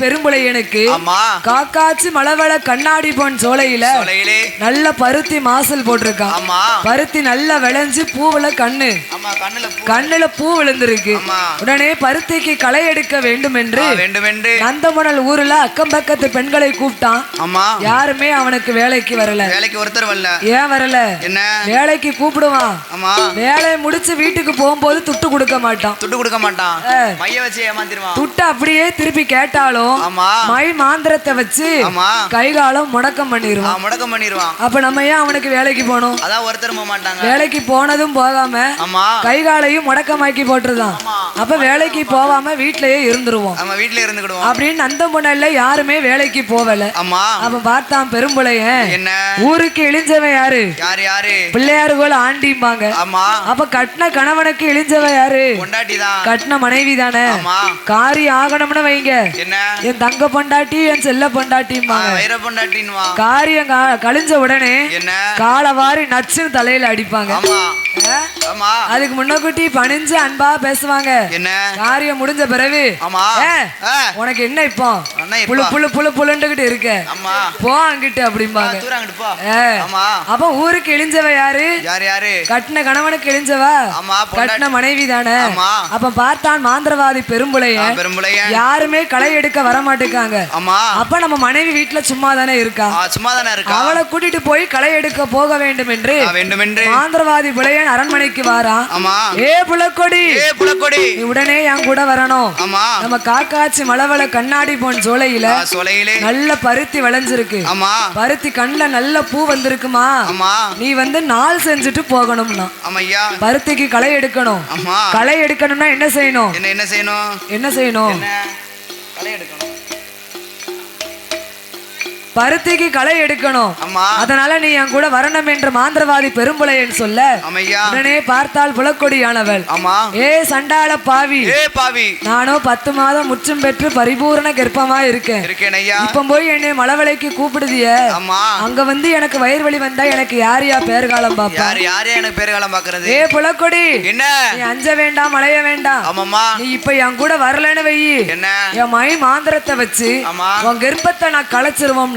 பெரும்புலையனுக்கு காக்காச்சி மலவள கண்ணாடி பொன் சோலையில நல்ல பருத்தி மாசல் போட்டிருக்கான் பருத்தி நல்லா விளைஞ்சு பூவுல கண்ணு. கண்ணுல பூ. விழுந்திருக்கு. உடனே பருத்திக்கு களை எடுக்க வேண்டும் என்று நந்தமணல் ஊர்ல அக்கம் பக்கத்து பெண்களை கூப்பிட்டான். ஆமா. யாருமே அவனுக்கு வேலைக்கு வரல. வேலைக்கு ஒருத்தர் வரல. ஏன் வரல? என்ன? வேலைக்கு கூப்பிடுவான். வேலையை முடிச்சு வீட்டுக்கு போகும்போது துட்டு கொடுக்க மாட்டான். துட்டு கொடுக்க மாட்டான். துட்டு அப்படியே திருப்பி கேட்டாலும் ஆமா. மை மாந்திரத்தை வச்சு ஆமா. கை காலம் முடக்கம் பண்ணிடுவான் முடக்கம் பண்ணிடுவான். அப்ப நம்ம ஏன் அவனுக்கு வேலைக்கு போகணும்? அதான் ஒருத்தர் போக மாட்டாங்க. வேலைக்கு போனதும் போகாம ஆமா. கை காலையும் முடக்கமாக்கி போட்டுருதான். அப்ப வேலைக்கு போகாம வீட்லயே இருந்துருவோம். நம்ம வீட்டுல இருந்துக்கிடுவோம். அப்படின்னு அந்த முன்னல்ல யாருமே வேலைக்கு போகல. அவன் பார்த்தான் பெரும்புளையன் என்ன? ஊருக்கு இழிஞ்சவன் யாரு? யாரு யாரு? பிள்ளையாரு போல ஆண்டிம்பாங்க அப்ப கட்டின கணவனுக்கு இழிஞ்சவன் யாரு? கட்டின மனைவி தானே காரி ஆகணும்னு வைங்க. என்ன? என் தங்க பொண்டாட்டி என் செல்ல ஆ, பொண்டாட்டிம்பாங்க வைர பொண்டாட்டின்வா காரியம் கா- கழிஞ்ச உடனே என்ன? காலை வாரி நச்சுன்னு தலையில அடிப்பாங்க? ஆமா. அதுக்கு முன்னக்கூட்டி பணிஞ்சு அன்பா பேசுவாங்க. என்ன? காரியம் முடிஞ்ச பிறகு. உனக்கு என்ன இப்போ? புழு புழு புழு புழுண்டுகிட்டு இருக்க. போ அங்கிட்டு அப்படிம்பாங்க. அப்ப ஊருக்கு இழிஞ்சவ யாரு? யாரு யாரு? கட்டின கணவனுக்கு இழிஞ்சவா? கட்டின மனைவி தானே? அப்ப பார்த்தான் மாந்திரவாதி பெரும்புளையன் யாருமே களை எடுக்க வர மாட்டேங்காங்க அப்ப நம்ம மனைவி வீட்டுல சும்மா தானே இருக்கா? சும்மா தானே இருக்கா? அவளை கூட்டிட்டு போய் களை எடுக்க போக வேண்டும் என்று ஆ, வேண்டும் புலையன் அரண்மனைக்கு வாரான் ஆமா. ஏ புலக்கொடி. ஏ புலக்கொடி. நீ உடனே என் கூட வரணும். ஆமா. நம்ம காக்காச்சி மலவள கண்ணாடி போன் சோலையில சோலையிலே. நல்ல பருத்தி விளைஞ்சிருக்கு. ஆமா. பருத்தி கண்ணுல நல்ல பூ வந்திருக்குமா? ஆமா. நீ வந்து நாள் செஞ்சுட்டு போகணும்னா. ஆமா ஐயா பருத்திக்கு களை எடுக்கணும். ஆமா. களை எடுக்கணும்னா என்ன செய்யணும்? என்ன என்ன செய்யணும்? என்ன செய்யணும்? களை எடுக்கணும். பருத்திக்கு களை எடுக்கணும். அதனால நீ என் கூட வரணும் என்று மாந்திரவாதி பெரும்புலையன் சொல்ல உடனே பார்த்தால் புலக்கொடியானவள். ஆமா. ஏ சண்டாள பாவி. ஏ பாவி. நானும் பத்து மாதம் முற்றும் பெற்று பரிபூரண கர்ப்பமா இருக்கேன். இப்ப போய் என்னை மலவளைக்கு கூப்பிடுதிய? அங்க வந்து எனக்கு வயிறு வலி வந்தா எனக்கு யார் யா பேர்காலம் பாப்பா? யார் எனக்கு பேர் காலம் பாக்குறது? ஏ புலக்கொடி. என்ன? நீ அஞ்ச வேண்டாம் அலைய வேண்டாம். ஆமாம்மா. நீ இப்ப என் கூட வரலன்னு வெயி. என்ன? என் மை மாந்திரத்தை வச்சு உன் கர்ப்பத்தை நான்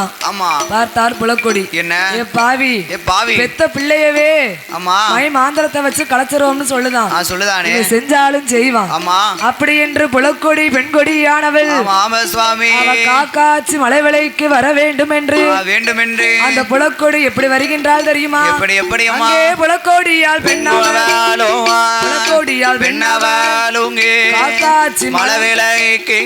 களைச்சிருவோம்னா ஆமா. பார்த்தார் புலக்கொடி. என்ன? ஏ பாவி. ஏ பாவி. பெத்த பிள்ளையவே. ஆமா. மை மாந்திரத்தை வச்சு களைச்சிருவோம்னு சொல்லுதான். ஆ சொல்லுதானே. இவன் செஞ்சாலும் செய்வான். ஆமா. அப்படி என்று புலக்கொடி பெண்கொடியானவள் ஆமா சுவாமி. வர வேண்டும் என்று வேண்டும் என்று அந்த புலக்கொடி எப்படி வருகின்றால் தெரியுமா? எப்படி எப்படி அம்மா? அங்கே புலக்கோடியால் காக்காச்சி மலை விலைக்கு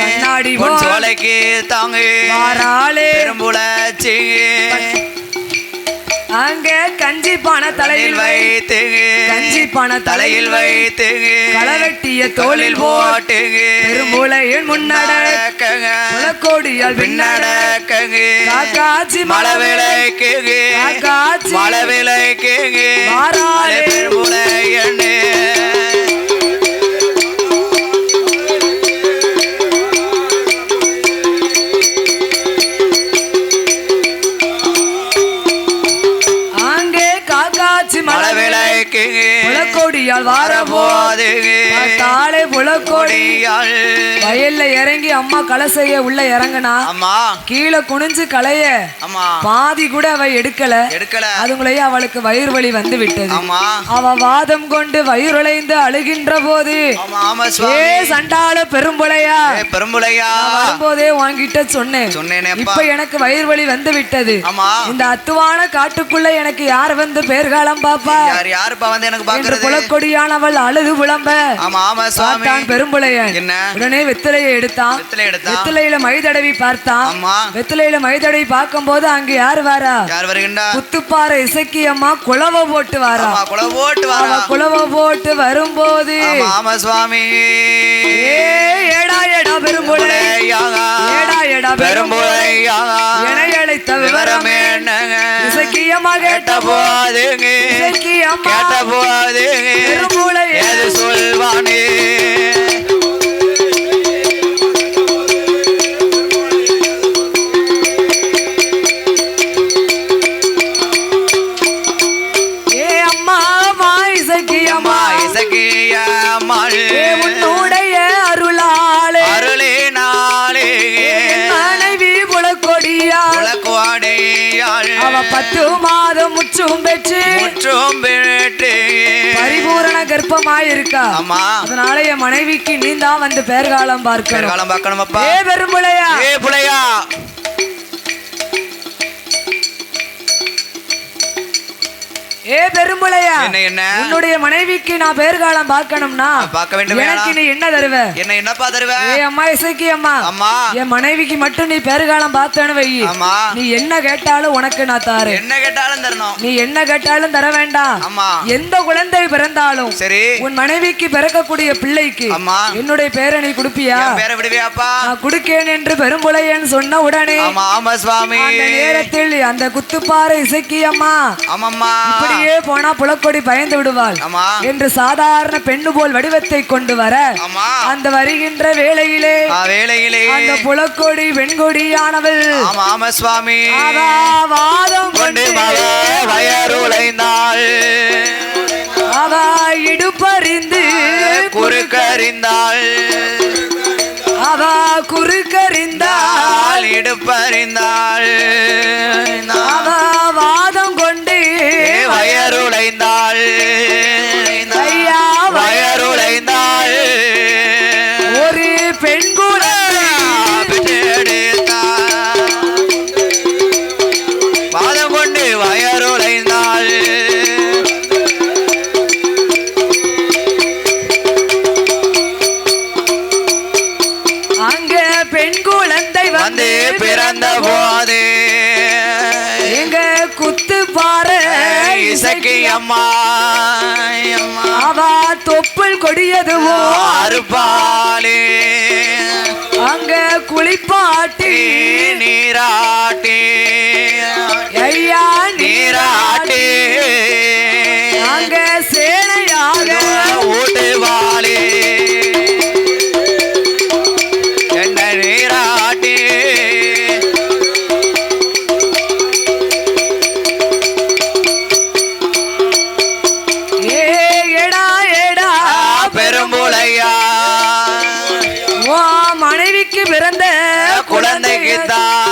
கண்ணாடி சோலைக்கு தாங்கு. வாராளே. பெரும்புலச்சி அங்கே கஞ்சி பான தலையில் வைத்து. கஞ்சி பான தலையில் வைத்து. களவெட்டிய தோளில் போட்டு. பெரும்புலையின் முன்னட. புலக்கோடியால் பின்னட. பின்னடக்கங்கு. காக்காச்சி மலை மலை விலைக்கு காக்காச்சி மலை விலைக்கு வாராளே புலக்கோடியால் வாரபோ வரபோது தாளே புலக்கோடி கொடியாள். வயல்ல இறங்கி அம்மா களை செய்ய உள்ள இறங்குனா அம்மா. கீழே குனிஞ்சு களைய பாதி கூட அவ எடுக்கல. எடுக்கல. அதுங்களையே அவளுக்கு வயிறு வலி வந்து விட்டது ஆமா அவ வாதம் கொண்டு வயிறுளைந்து அழுகின்ற போது ஏ சண்டாள பெரும்புலையா நான் வரும்போதே உன்கிட்ட சொன்னேன். சொன்னேனேப்பா. இப்ப எனக்கு வயிறு வலி வந்து விட்டது ஆமா இந்த அத்துவான காட்டுக்குள்ள எனக்கு யார் வந்து பேர்காலம் பாப்பா? யார் யாருப்பா வந்து எனக்கு பாக்குறது? புலக்கொடியானவள் அழுது புலம்ப ஆமா ஆமா சுவாமி. பார்த்தான் பெரும்புலையன் என்ன? உடனே வெத்திலையை எடுத்தான். வெத்தலை எடுத்தா? வெத்திலையில மை தடவி பார்த்தான். ஆமா வெத்திலையில மை தடவி பார்க்கும்போது அங்க யார் வாரா? யார் வருகின்றா? குத்துப்பாறை இசக்கி அம்மா குளவ போட்டு வாரா. ஆமா குல ஓட்டு அவ வரா குளவ போட்டு வரும்போது ஆமா ஆமா சுவாமி. ஏ ஏடா ஏடா பெரும்புலை பெரும்புலையாக ஏடா ஏடா பெரும்புலை பெரும்புலையாக என அழைத்த விவரம் விவரம் என்னங்க இசக்கி அம்மா கேட்ட கேட்ட போதுங்க. இசக்கி அம்மா கேட்ட போதுங்க. பெரும்புலை ஏது சொல்வானே? பெற்று பரிபூரண கர்ப்பமாயிருக்கா? ஆமா. அதனால என் மனைவிக்கு நீ தான் வந்து பேர்காலம் காலம் பார்க்கணும் அப்பா ஏ பெரும்புளையா ஏ புலையா? ஏ பெரும்புளையா என்ன என்ன? உன்னுடைய மனைவிக்கு நான் பேர்காலம் பார்க்கணும்னா பார்க்க வேண்டும்? எனக்கு நீ என்ன தருவ? என்ன என்னப்பா தருவ? ஏ அம்மா இசைக்கு அம்மா. அம்மா. என் மனைவிக்கு மட்டும் நீ பேர்காலம் பார்த்தேன்னு வை. ஆமா நீ என்ன கேட்டாலும் உனக்கு நான் தாரேன் என்ன கேட்டாலும் தரணும். நீ என்ன கேட்டாலும் தர வேண்டாம். ஆமா எந்த குழந்தை பிறந்தாலும் சரி. உன் மனைவிக்கு பிறக்கக்கூடிய பிள்ளைக்கு அம்மா. என்னுடைய பேரை நீ கொடுப்பியா? பேரை விடுவியாப்பா? நான் கொடுக்கேன் என்று பெரும்புலையன் சொன்ன உடனே ஆமா ஆமா சுவாமி. அந்த நேரத்தில் அந்த குத்துப்பாறை இசைக்கு அம்மா. ஆமாம்மா. இப்படியே போனா புலக்கொடி பயந்து விடுவாள் என்று சாதாரண பெண்ணு போல் வடிவத்தை கொண்டு வர அந்த வருகின்ற வேளையிலே வேளையிலே. அந்த புலக்கொடி வெண்கொடியானவள் ஆமா சுவாமி. வாதம் கொண்டு வயருளைந்தாள். அவா இடுப்பறிந்து குறுக்கறிந்தாள். அவா குறுக்கறிந்தாள். இடுப்பறிந்தாள். அவா கொடியதுவோ அறுப்பாளே அங்க குளிப்பாட்டி நீராட்டி ஓ மனைவிக்கு பிறந்த குழந்தைக்கு தாய்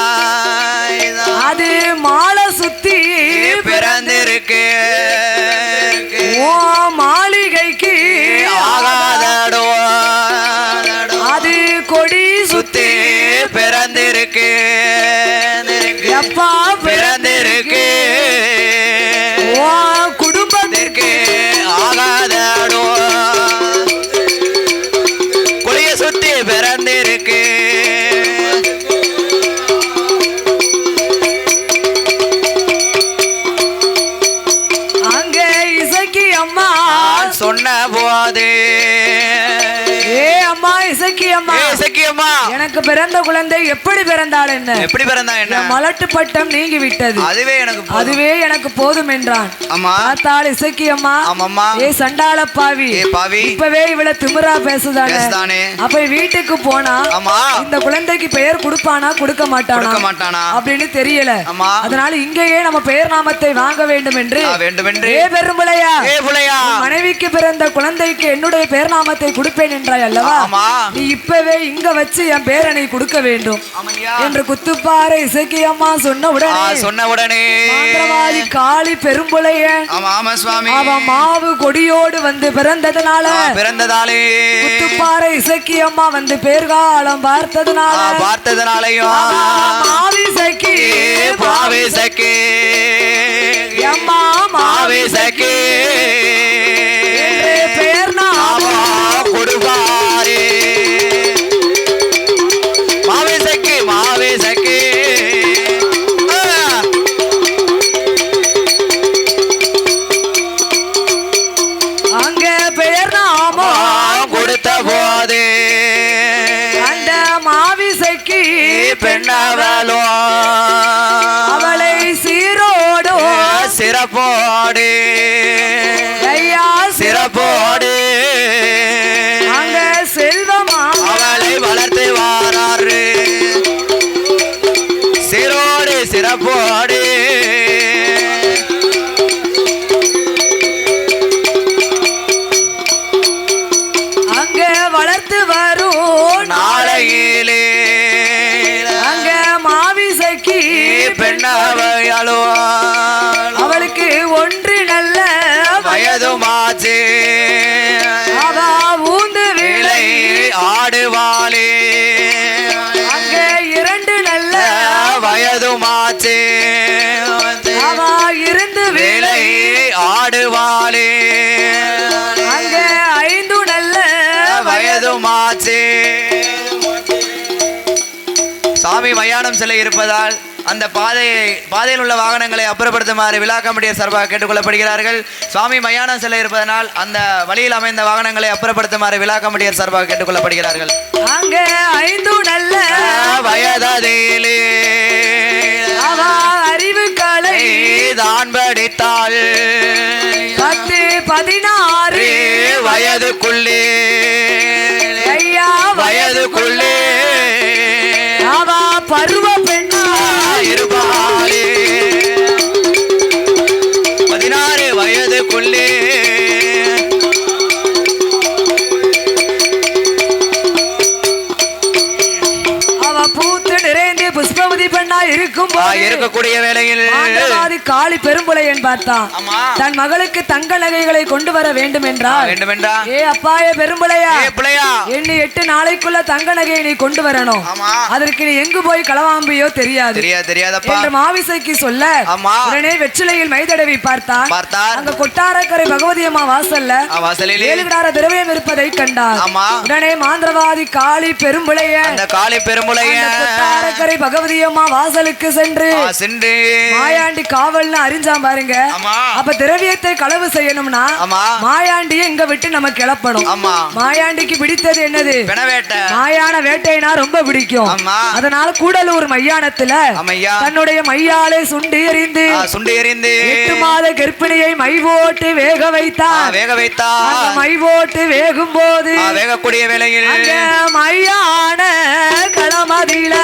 பிறந்த குழந்தை எப்படி பிறந்தாள் என்ன? எப்படி பிறந்தா என்ன? என் மலட்டு பட்டம் நீங்கி விட்டது அதுவே எனக்கு போதும். அதுவே எனக்கு போதும் என்றான். ஆமா பார்த்தாள் இசக்கி அம்மா ஆமாம்மா. ஏ சண்டாள பாவி. ஏ பாவி. இப்பவே இவள திமிரா பேசுதானே? அப்ப வீட்டுக்கு போனா ஆமா. இந்த குழந்தைக்கு பெயர் கொடுப்பானா கொடுக்க மாட்டானா? கொடுக்க மாட்டானா? அப்படின்னு தெரியல. ஆமா. அதனால இங்கேயே நம்ம பெயர் நாமத்தை வாங்க வேண்டும் என்று ஆ, வேண்டுமென்று. ஏ பெரும்புலையா ஏ புலையா மனைவிக்கு பிறந்த குழந்தைக்கு என்னுடைய பெயர் நாமத்தை கொடுப்பேன் என்றாய் அல்லவா? நீ இப்பவே இங்க வச்சு என் பேரனை கொடுக்க வேண்டும். என்று குத்துப்பாறை இசைக்கு அம்மா சொன்ன உடனே. சொன்ன உடனே. மாந்திரவாதி காளி பெரும்புலையன் ஆமா ஆமா சுவாமி. அவ மாவு கொடியோடு வந்து பிறந்ததுனால. பிறந்ததாலே. குத்துப்பாறை இசக்கி அம்மா வந்து பேர்காலம் பார்த்ததுனால. பார்த்ததுனாலையும். மாவிசைக்கு ஏ பாவே சக்கே அம்மா பாவே சக்கே அழுவாள் அவளுக்கு ஒன்று நல்ல வயதுமாச்சு. அவா ஊந்து வேலை ஆடுவாளே. அங்கே இரண்டு நல்ல வயதுமாச்சு. அவா இருந்து வேலை வேலை ஆடுவாளே. அங்கே ஐந்து நல்ல வயதுமாச்சு. சாமி மயானம் சிலை இருப்பதால் அந்த பாதையை பாதையில் உள்ள வாகனங்களை அப்புறப்படுத்துமாறு விழா கமிட்டியர் சார்பாக கேட்டுக்கொள்ளப்படுகிறார்கள். சுவாமி மயானம் சிலை இருப்பதனால் அந்த வழியில் அமைந்த வாகனங்களை அப்புறப்படுத்துமாறு விழா கமிட்டியர் சார்பாக கேட்டுக்கொள்ளப்படுகிறார்கள். அங்கே ஐந்து நல்ல வயதிலே அறிவு கலை தான் படித்தாள். பத்து பதினாறு வயதுக்குள்ளே இருக்கக்கூடிய வேளையில் காளி பெரும்புலையன் பார்த்தான் ஆமா. தன் மகளுக்கு தங்க நகைகளை கொண்டு வர வேண்டும் என்றால் வேண்டுமென்றா ஏ அப்பாய பெரும்புலையா? ஏ பிள்ளையா எண்ணி எட்டு நாளைக்குள்ள தங்க நகையை நீ கொண்டு வரணும். அதற்கு நீ எங்கு போய் களவாம்பியோ தெரியாது. தெரியாது தெரியாதப்பா. என்று மாவிசைக்கு சொல்ல உடனே வெற்றிலையில் மைதடவி பார்த்தான் பார்த்தார் அங்க கொட்டாரக்கரை பகவதி அம்மா வாசல்ல வாசலிலே. ஏழு விடார திரவியம் இருப்பதை கண்டார் உடனே மாந்திரவாதி காளி பெரும்புளைய அந்த காளி அந்த கொட்டாரக்கரை பகவதி அம்மா வாசலுக்கு சென்று சென்று. மாயாண்டி காவல்னு அறிஞ்சான் பாருங்க. அப்ப திரவியத்தை களவு செய்யணும்னா மாயாண்டியை இங்க விட்டு நம்ம கிளப்பணும். மாயாண்டிக்கு பிடித்தது என்னது? மாயான வேட்டைனா ரொம்ப பிடிக்கும். அதனால கூடலூர் மையானத்துல தன்னுடைய மையாலை சுண்டி எறிந்து சுண்டி எறிந்து. எட்டு மாத கர்ப்பிணியை மை போட்டு வேக ஆ, வைத்தார் வேக வைத்தா. மை போட்டு வேகும் போது வேகக்கூடிய அங்க மையான களமதியில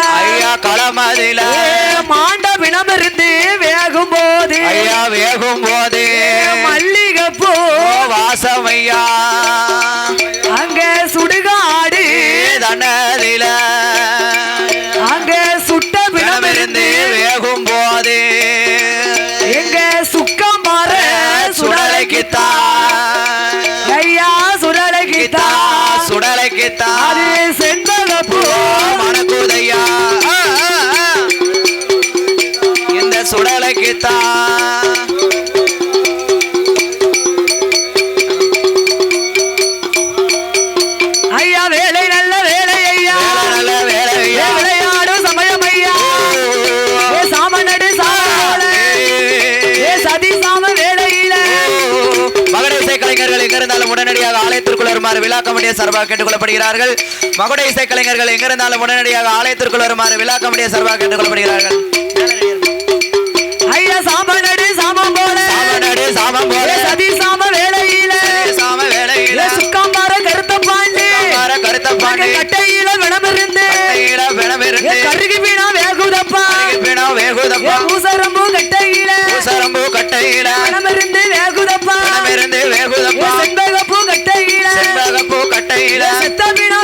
கலைஞர்கள் எங்க இருந்தாலும் உடனடியாக ஆலயத்திற்குள் வருமாறு விழா கமிட்டியை சார்பாக கேட்டுக்கொள்ளப்படுகிறார்கள். மகுட இசை கலைஞர்கள் எங்க இருந்தாலும் உடனடியாக ஆலயத்திற்குள் வருமாறு விழா கமிட்டியை சார்பாக கேட்டுக்கொள்ளப்படுகிறார்கள். ஐயா சாமநடு சாமம் போல. சாமநடு சாமம் போல. சதி சாம வேலையில. சாம வேலையில. சுக்காம்பார கருத்த பாண்டி கருத்த பாண்டி கட்டையில ஏ பிணமிருந்து கருகி வீணா வேகுதப்பா. ஏ வேகுதப்பா பூசரம்பு கட்டையில. பூசரம்பு கட்டையில. விணமிருந்து வேகுதப்பா. செத்தவிடா